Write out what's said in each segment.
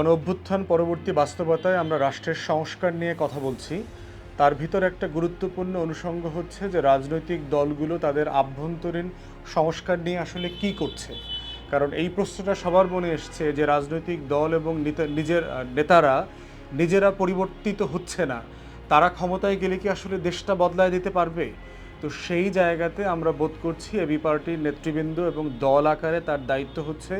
গণ অভ্যুত্থান পরবর্তী বাস্তবতায় আমরা রাষ্ট্রের সংস্কার নিয়ে কথা বলছি। তার ভিতর একটা গুরুত্বপূর্ণ অনুষঙ্গ হচ্ছে যে রাজনৈতিক দলগুলো তাদের আভ্যন্তরীণ সংস্কার নিয়ে আসলে কি করছে। কারণ এই প্রশ্নটা সবার মনে এসছে যে রাজনৈতিক দল এবং নিজের নেতারা নিজেরা পরিবর্তিত হচ্ছে না। তারা ক্ষমতায় গেলে কি আসলে দেশটা বদলায় দিতে পারবে? তো সেই জায়গাতে আমরা বোধ করছি এবি পার্টির নেতৃবৃন্দ এবং দল আকারে তার দায়িত্ব হচ্ছে,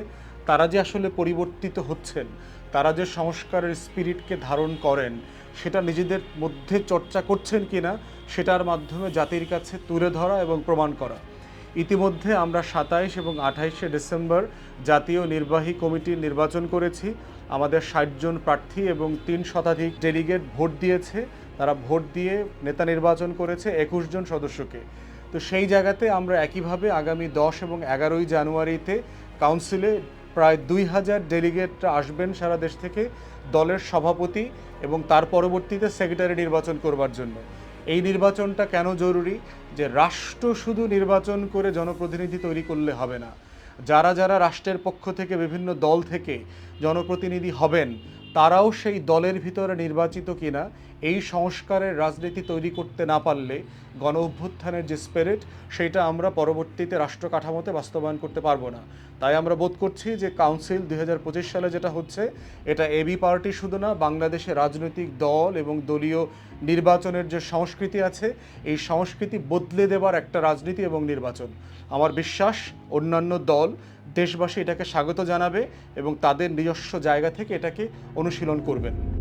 তারা যে আসলে পরিবর্তিত হচ্ছেন। তারা যে সংস্কারের স্পিরিটকে ধারণ করেন, সেটা নিজেদের মধ্যে চর্চা করছেন কিনা সেটার মাধ্যমে জাতির কাছে তুলে ধরা এবং প্রমাণ করা। ইতিমধ্যে আমরা সাতাইশ এবং আঠাইশে ডিসেম্বর জাতীয় নির্বাহী কমিটির নির্বাচন করেছি। আমাদের ষাটজন প্রার্থী এবং তিন শতাধিক ডেলিগেট ভোট দিয়েছে। তারা ভোট দিয়ে নেতা নির্বাচন করেছে একুশ জন সদস্যকে। তো সেই জায়গাতে আমরা একইভাবে আগামী দশ এবং এগারোই জানুয়ারিতে কাউন্সিলে প্রায় দুই হাজার ডেলিগেটরা আসবেন সারা দেশ থেকে দলের সভাপতি এবং তার পরবর্তীতে সেক্রেটারি নির্বাচন করবার জন্য। এই নির্বাচনটা কেন জরুরি? যে রাষ্ট্র শুধু নির্বাচন করে জনপ্রতিনিধি তৈরি করলে হবে না। যারা যারা রাষ্ট্রের পক্ষ থেকে বিভিন্ন দল থেকে জনপ্রতিনিধি হবেন তারাও সেই দলের ভিতরে নির্বাচিত কিনা, এই সংস্কারের রাজনীতি তৈরি করতে না পারলে গণ অভ্যুত্থানের যে স্পিরিট সেটা আমরা পরবর্তীতে রাষ্ট্র কাঠামোতে বাস্তবায়ন করতে পারব না। তাই আমরা বোধ করছি যে কাউন্সিল দুই হাজার পঁচিশ সালে যেটা হচ্ছে, এটা এবি পার্টি শুধু না, বাংলাদেশের রাজনৈতিক দল এবং দলীয় নির্বাচনের যে সংস্কৃতি আছে, এই সংস্কৃতি বদলে দেবার একটা রাজনীতি এবং নির্বাচন। আমার বিশ্বাস, অন্যান্য দল, দেশবাসী এটাকে স্বাগত জানাবে এবং তাদের নিজস্ব জায়গা থেকে এটাকে অনুশীলন করবেন।